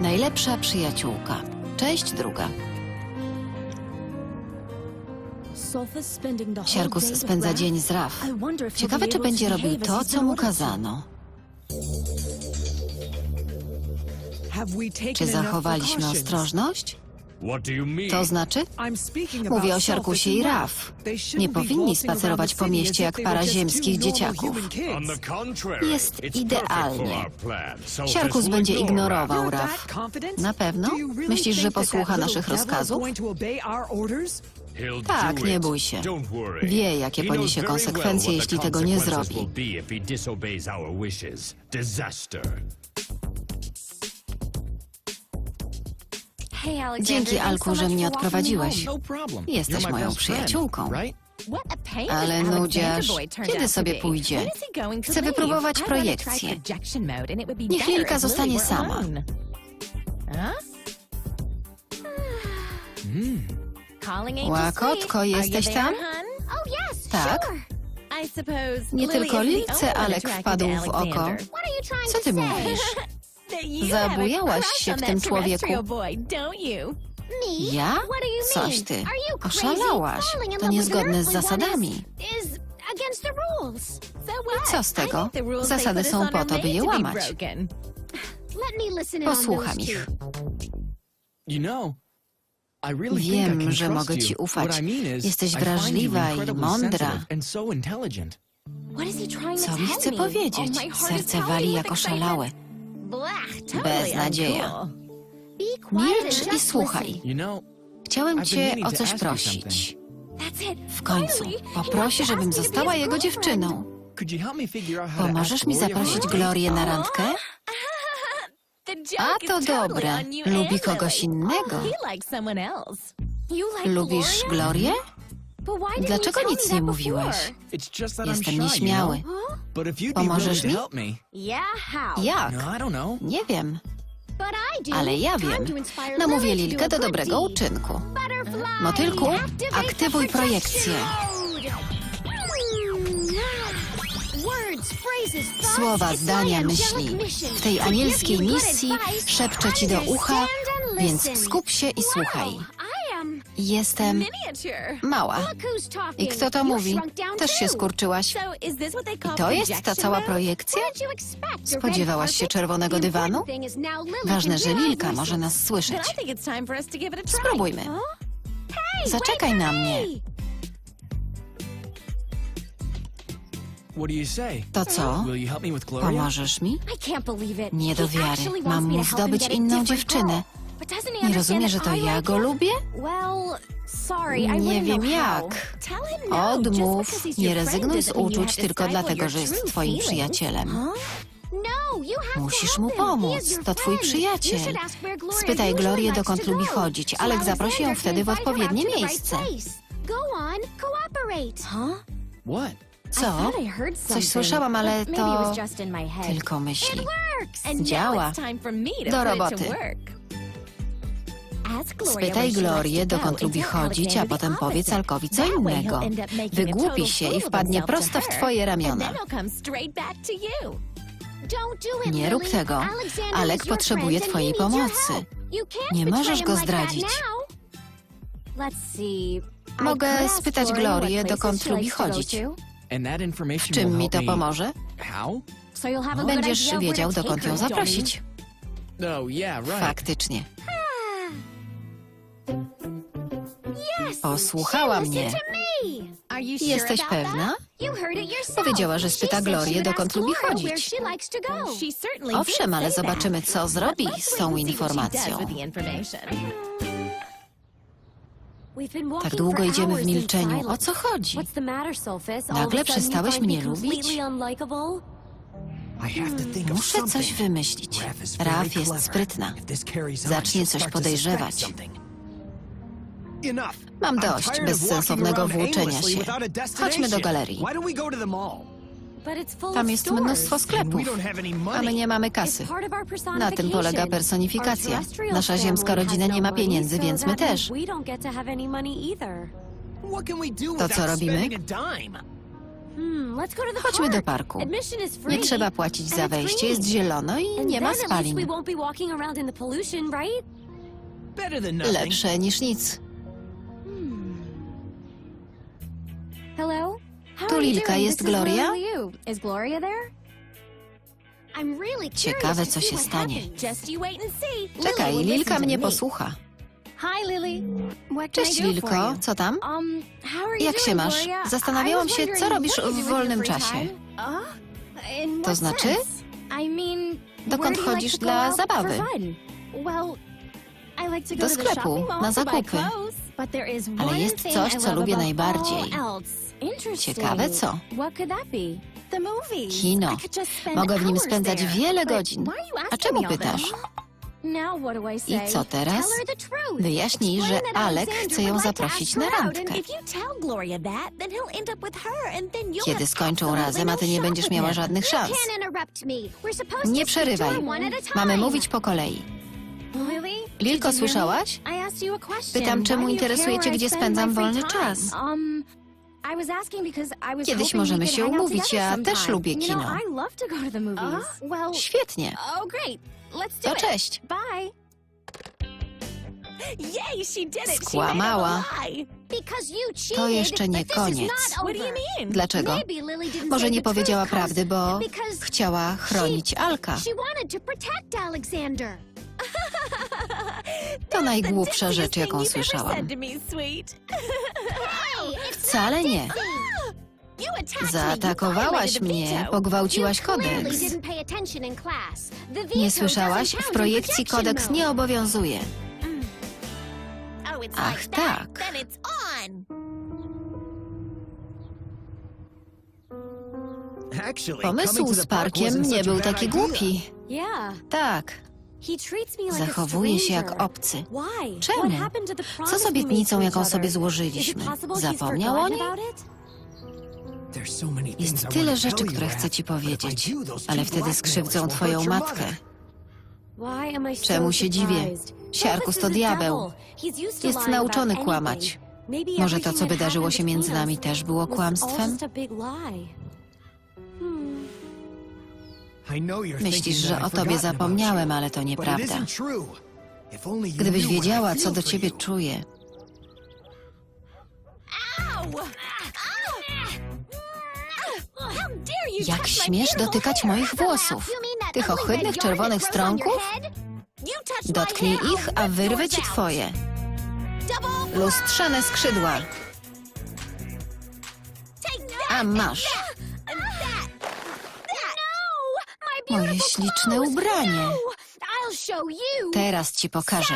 Najlepsza przyjaciółka. Część druga. Siarkus spędza dzień z Raf. Ciekawe, czy będzie robił to, co mu kazano. Czy zachowaliśmy ostrożność? To znaczy? Mówię o Siarkusie i Raf. Nie powinni spacerować po mieście jak para ziemskich dzieciaków. Jest idealnie. Siarkus będzie ignorował Raf. Na pewno? Myślisz, że posłucha naszych rozkazów? Tak, nie bój się. Wie, jakie poniesie konsekwencje, jeśli tego nie zrobi. Dzięki, Alku, że mnie odprowadziłeś. Jesteś moją przyjaciółką. Ale nudziarz, kiedy sobie pójdzie? Chcę wypróbować projekcję. Niech Lilka zostanie sama. Łakotko, jesteś tam? Tak. Nie tylko Lilce Alek wpadł w oko. Co ty mówisz? Zabujałaś się w tym człowieku. Ja? Coś ty. Oszalałaś. To niezgodne z zasadami. Co z tego? Zasady są po to, by je łamać. Posłucham ich. Wiem, że mogę ci ufać. Jesteś wrażliwa i mądra. Co mi chce powiedzieć? Serce wali jak oszalałe. Beznadzieja. Milcz i słuchaj. Chciałem cię o coś prosić. W końcu poprosi, żebym została jego dziewczyną. Pomożesz mi zaprosić Glorię na randkę? A to dobre. Lubi kogoś innego. Lubisz Glorię? Dlaczego nic nie mówiłeś? Jestem nieśmiały. Pomożesz mi? Jak? Nie wiem, ale ja wiem. Namówię Lilkę do dobrego uczynku. Motylku, aktywuj projekcję. Słowa, zdania, myśli. W tej anielskiej misji szepczę ci do ucha, więc skup się i słuchaj. Jestem mała. I kto to mówi? Też się skurczyłaś. I to jest ta cała projekcja? Spodziewałaś się czerwonego dywanu? Ważne, że Lilka może nas słyszeć. Spróbujmy. Zaczekaj na mnie. To co? Pomożesz mi? Nie do wiary. Mam mu zdobyć inną dziewczynę. Nie rozumie, że to ja go lubię? Nie wiem jak. Odmów. Nie rezygnuj z uczuć tylko dlatego, że jest twoim przyjacielem. Musisz mu pomóc. To twój przyjaciel. Spytaj Glorię, dokąd lubi chodzić. Alek zaprosi ją wtedy w odpowiednie miejsce. Co? Coś słyszałam, ale to tylko myśli. Działa. Do roboty. Spytaj Glorię, dokąd lubi chodzić, a potem powiedz Alkowi co innego. Wygłupi się i wpadnie prosto w twoje ramiona. Nie rób tego. Alek potrzebuje twojej pomocy. Nie możesz go zdradzić. Mogę spytać Glorię, dokąd lubi chodzić. W czym mi to pomoże? Będziesz wiedział, dokąd ją zaprosić. Faktycznie. Posłuchała mnie. Jesteś pewna? Powiedziała, że spyta Glorię, dokąd lubi chodzić. Owszem, ale zobaczymy, co zrobi z tą informacją. Tak długo idziemy w milczeniu. O co chodzi? Nagle przestałeś mnie lubić? Muszę coś wymyślić. Raf jest sprytna. Zacznie coś podejrzewać. Mam dość bezsensownego włóczenia się. Chodźmy do galerii. Tam jest mnóstwo sklepów, a my nie mamy kasy. Na tym polega personifikacja. Nasza ziemska rodzina nie ma pieniędzy, więc my też. To co robimy? Hmm, Chodźmy do park. parku. Nie trzeba płacić za wejście, jest zielono i nie ma spalin. Lepsze niż nic. Hello? How Tu are you Lilka, doing? jest This is Gloria? Lily Liu. Is Gloria there? I'm really Ciekawe, curious co see się what stanie. happened. Just you wait and see. Czekaj, Lily will Lilka listen to mnie me. posłucha. Hi Lily. What can Cześć I do for Lilko, you? co tam? Um, how are you Jak się doing, masz? Gloria? Zastanawiałam I was się, wondering, co robisz what do you w do in your wolnym free czasie. time? In To what znaczy? sense? I mean, Dokąd where do you chodzisz dla go out for zabawy? fun? Well, Do sklepu, na zakupy. Ale jest coś, co lubię najbardziej. Ciekawe co? Kino. Mogę w nim spędzać wiele godzin. A czemu pytasz? I co teraz? Wyjaśnij, że Alek chce ją zaprosić na randkę. Kiedy skończą razem, a ty no nie shot będziesz miała żadnych szans. Nie przerywaj. Mamy mówić po kolei. Lilko, słyszałaś? Pytam, czemu interesuje cię, gdzie spędzam wolny czas? Um, Kiedyś możemy się umówić, ja też lubię kino. Well, Świetnie. oh To cześć. Skłamała. To jeszcze nie koniec. Dlaczego? Może nie powiedziała prawdy, bo chciała chronić Alka. To najgłupsza rzecz, jaką słyszałam. Wcale nie. Zaatakowałaś mnie, pogwałciłaś kodeks. Nie słyszałaś? W projekcji kodeks nie obowiązuje. Ach tak. Pomysł z parkiem nie był taki głupi. Tak, he treats me like a zachowuje się jak stranger. obcy. Why? Czemu? What happened to the Co promise z we obietnicą, jaką sobie złożyliśmy? Is it possible he's Zapomniał o niej? about it? There's so many things Jest I tyle rzeczy, które chcę ci powiedzieć, ale wtedy skrzywdzą twoją matkę. Czemu się dziwię? Siarkus to diabeł. Jest nauczony kłamać. Może to, co wydarzyło się między nami, też było kłamstwem? Myślisz, że o tobie zapomniałem, ale to nieprawda. Gdybyś wiedziała, co do ciebie czuję. Jak śmiesz dotykać moich włosów? Tych ohydnych czerwonych strąków? Dotknij ich, a wyrwę ci twoje. Lustrzane skrzydła. A masz. Moje śliczne ubranie. Teraz ci pokażę.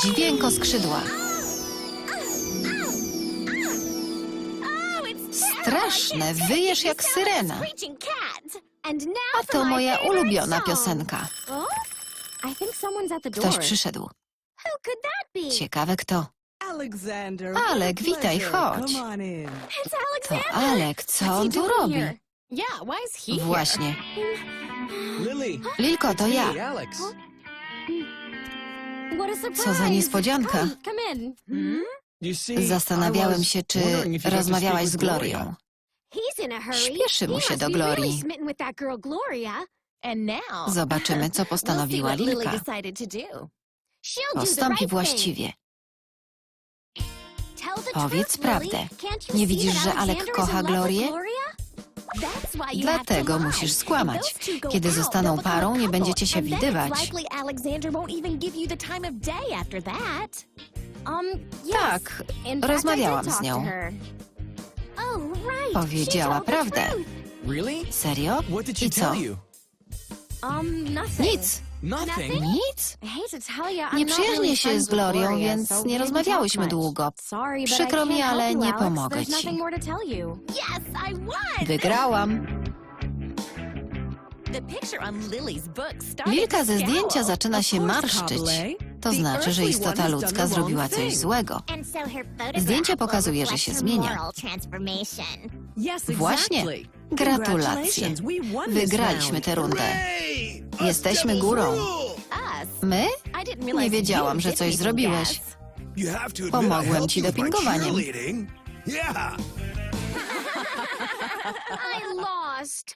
Dźwięko skrzydła. Straszne, wyjesz jak syrena. A to moja ulubiona piosenka. Ktoś przyszedł. Ciekawe kto. Alek, witaj, chodź. To Alek, co on tu robi? Właśnie. Lilko, to ja. Co za niespodzianka. Zastanawiałem się, czy rozmawiałaś z. Glorią. Śpieszy mu się do Glorii. Zobaczymy, co postanowiła Lilka. Postąpi właściwie. Powiedz prawdę. Nie widzisz, że Alek kocha Glorię? Dlatego musisz skłamać. Kiedy zostaną parą, nie będziecie się widywać. Um. Tak, rozmawiałam z nią. Oh. Powiedziała prawdę. Serio? I co? Um. Nic. Nothing. Nic? Nie przyjaźnię się z Glorią, Gloria, więc nie rozmawiałyśmy długo. Przykro mi, ale nie pomogę ci. Wygrałam. Lilka ze zdjęcia zaczyna się marszczyć. Cobbler. To znaczy, że istota ludzka zrobiła coś złego. Zdjęcie pokazuje, że się zmienia. Właśnie. Gratulacje. Wygraliśmy tę rundę. Jesteśmy górą. My? Nie wiedziałam, że coś zrobiłeś. Pomogłem ci dopingowaniem. I lost.